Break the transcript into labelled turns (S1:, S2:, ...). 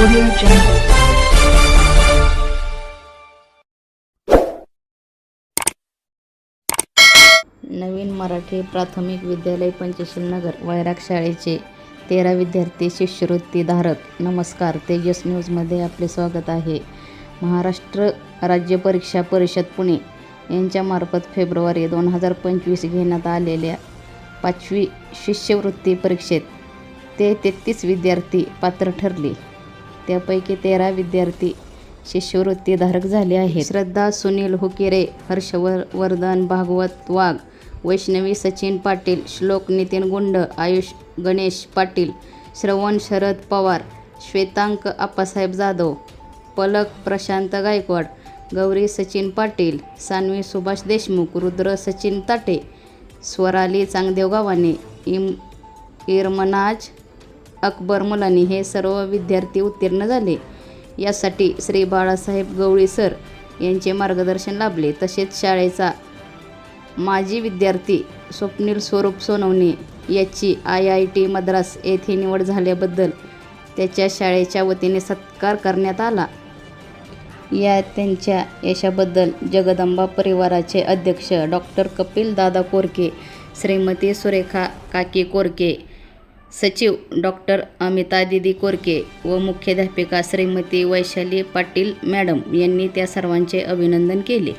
S1: Audio Jungle.
S2: नवीन मराठी प्राथमिक विद्यालय पंचशील नगर वैराग शाळेचे तेरा विद्यार्थी शिष्यवृत्ती धारक. नमस्कार तेजस न्यूजमध्ये आपले स्वागत आहे. महाराष्ट्र राज्य परीक्षा परिषद पुणे यांच्यामार्फत फेब्रुवारी दोन हजार पंचवीस घेण्यात आलेल्या पाचवी शिष्यवृत्ती परीक्षेत ते तेहतीस विद्यार्थी पात्र ठरले. त्यापैकी तेरा विद्यार्थी शिष्यवृत्तीधारक झाले आहेत. श्रद्धा सुनील हुकेरे हर्षवर वर्धन भागवत वाघ वैष्णवी सचिन पाटील श्लोक नितीन गुंड आयुष गणेश पाटील श्रवण शरद पवार श्वेतांक आप्पासाहेब जाधव पलक प्रशांत गायकवाड गौरी सचिन पाटील सान्वी सुभाष देशमुख रुद्र सचिन ताटे स्वराली चांगदेव गावाने इम इरमनाज अकबर मुलांनी हे सर्व विद्यार्थी उत्तीर्ण झाले. यासाठी श्री बाळासाहेब गवळी सर यांचे मार्गदर्शन लाभले. तसेच शाळेचा माजी विद्यार्थी स्वप्नील स्वरूप सोनवणे याची आय आय टी मद्रास येथे निवड झाल्याबद्दल त्याच्या शाळेच्या वतीने सत्कार करण्यात आला. या त्यांच्या यशाबद्दल जगदंबा परिवाराचे अध्यक्ष डॉक्टर कपिल दादा कोरके श्रीमती सुरेखा काकी कोरके सचिव डॉक्टर अमिता दिदी कोरके व मुख्याध्यापिका श्रीमती वैशाली पाटील मॅडम यांनी त्या सर्वांचे अभिनंदन केले.